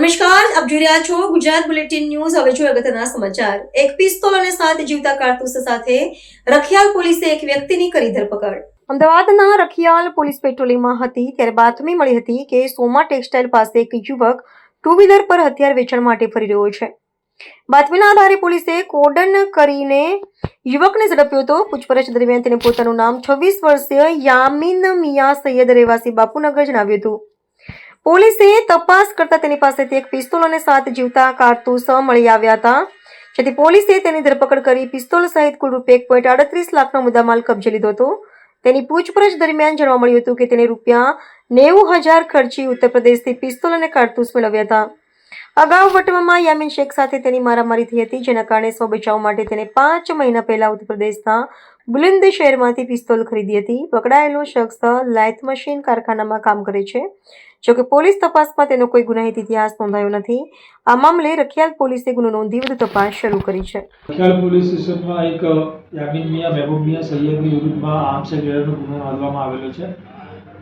નમસ્કાર, આપ જોઈ રહ્યા છો ગુજરાત બુલેટિન ન્યૂઝ. હવે જોઈએ અગત્યના સમાચાર. એક પિસ્તોલ અને સાત જીવતા કારતૂસ સાથે રખિયાલ પોલીસે એક વ્યક્તિની કરી ધરપકડ. અમદાવાદના રખિયાલ પોલીસ પેટ્રોલિંગમાં હતી, ત્યારે બાતમી મળી હતી કે સોમા ટેક્સટાઇલ પાસે એક યુવક ટુ વ્હીલર પર હથિયાર વેચાણ માટે ફરી રહ્યો છે. બાતમીના આધારે પોલીસે કોડન કરીને યુવકને ઝડપ્યો હતો. પૂછપરછ દરમિયાન તેને પોતાનું નામ છવ્વીસ વર્ષીય યામીન મિયા સૈયદ રહેવાસી બાપુનગર જણાવ્યું હતું. પોલીસે તપાસ કરતા તેની પાસેથી એક પિસ્તોલ અને સાત જીવતા કારતૂસ મળી આવ્યા હતા. જેથી પોલીસે તેની ધરપકડ કરી પિસ્તોલ સહિત કુલ રૂપિયા એક પોઈન્ટ આડત્રીસ લાખનો મુદ્દામાલ કબજે લીધો હતો. તેની પૂછપરછ દરમિયાન જાણવા મળ્યું હતું કે તેને રૂપિયા નેવું હજાર ખર્ચી ઉત્તર પ્રદેશથી પિસ્તોલ અને કારતૂસ મેળવ્યા હતા. અગાઉ વટવામાં યામીન શેખ સાથે તેની મારામારી થઈ હતી, જેના કારણે સ્વ બચાવ માટે તેને પાંચ મહિના પહેલા ઉત્તર પ્રદેશના બુલંદ શહેરમાંથી પિસ્તોલ ખરીદી હતી. પકડાયેલો શખ્સ લાઇથ મશીન કારખાનામાં કામ કરે છે. જોકે પોલીસ તપાસમાં તેનો કોઈ ગુનાહિત ઇતિહાસ નોંધાયો નથી. આ મામલે રખિયાલ પોલીસે ગુનો નોંધી વધુ તપાસ શરૂ કરી છે. રખિયાલ પોલીસ સ્ટેશનમાં એક યામીન મિયા મહેબૂબ મિયા સૈયદની વિરુદ્ધમાં આર્મ્સ એન્ડ ગુનો નોંધવામાં આવેલો છે.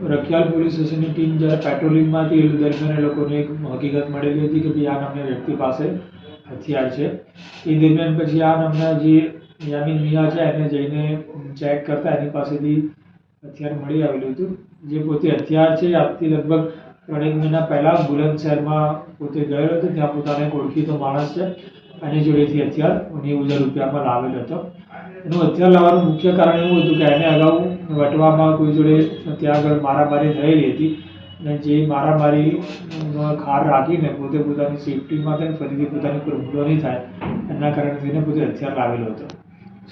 રખિયાલ પોલીસ સ્ટેશનની ટીમ જ્યારે પેટ્રોલિંગમાંથી એ દરમિયાન એ લોકોને એક હકીકત મળેલી હતી કે ભાઈ આ નામના વ્યક્તિ પાસે હથિયાર છે. એ દરમિયાન પછી આ નામના જે યામીન મિયા છે એને જઈને ચેક કરતા એની પાસેથી હથિયાર મળી આવેલું હતું. જે પોતે હથિયાર છે આજથી લગભગ ત્રણેક મહિના પહેલાં બુલંદશહેરમાં પોતે ગયેલો હતો. ત્યાં પોતાને એક ઓળખીતો માણસ છે. એની જોડેથી હથિયાર નેવું હજાર રૂપિયામાં લાવેલો હતો. એનું હથિયાર લાવવાનું મુખ્ય કારણ એવું હતું કે એને અગાઉ વટવામાં કોઈ જોડે ત્યાં આગળ મારામારી થયેલી હતી અને જે મારામારી ખાર રાખીને પોતે પોતાની સેફટી માટે અને ફરીથી પોતાની પર હુમલો નહીં થાય, એના કારણે તેને પોતે હથિયાર લાવેલો હતો.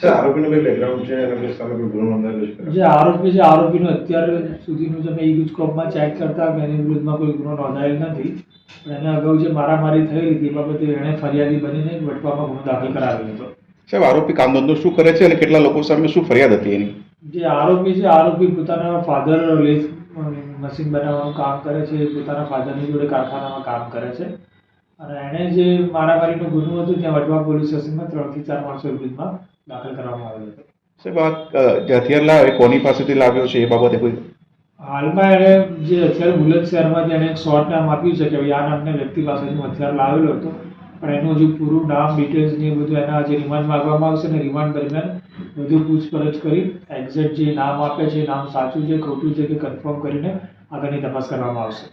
સર આરોપીનું કઈ બેકગ્રાઉન્ડ છે? એના સામે કોઈ ગુનો નોંધાયેલો છે? જે આરોપી છે આરોપીનું અત્યાર સુધીનું તમે ઈ સ્કોપમાં ચેક કરતા એની વિરુદ્ધમાં કોઈ ગુનો નોંધાયેલ નથી. પણ એને અગાઉ જે મારામારી થયેલી બાબતે એણે ફરિયાદી બનીને વટવામાં ગુનો દાખલ કરાવેલો હતો. સાહેબ આરોપી કામ ધંધો શું કરે છે અને કેટલા લોકો સામે શું ફરિયાદ હતી એની? જે આરોપી છે આરોપી પોતાના ફાધર લેસ મશીન બનાવવાનું કામ કરે છે પોતાના ફાધરની જોડે કારખાનામાં કામ કરે છે. અને એણે જે મારામારીનો ગુનો હતો ત્યાં વડવા પોલીસ સ્ટેશનમાં ત્રણથી ચાર માણસો વિરુદ્ધમાં દાખલ કરવામાં આવેલો હતો. સાહેબ જે હથિયાર લાવે કોની પાસેથી લાવ્યો છે એ બાબતે કોઈ? હાલમાં એણે જે અત્યારે બુલંદ શહેરમાંથી એણે એક શોર્ટ નામ આપ્યું છે કે ભાઈ આ નામના વ્યક્તિ પાસેથી હથિયાર લાવેલો હતો. પણ એનું હજુ પૂરું નામ ડિટેલ્સ ને બધું એના જે રિમાન્ડ માગવામાં આવશે ને રિમાન્ડ દરમિયાન વધુ પૂછપરછ કરી એક્ઝેક્ટ જે નામ આપે છે નામ સાચું છે ખોટું છે કે કન્ફર્મ કરીને આગળની તપાસ કરવામાં આવશે.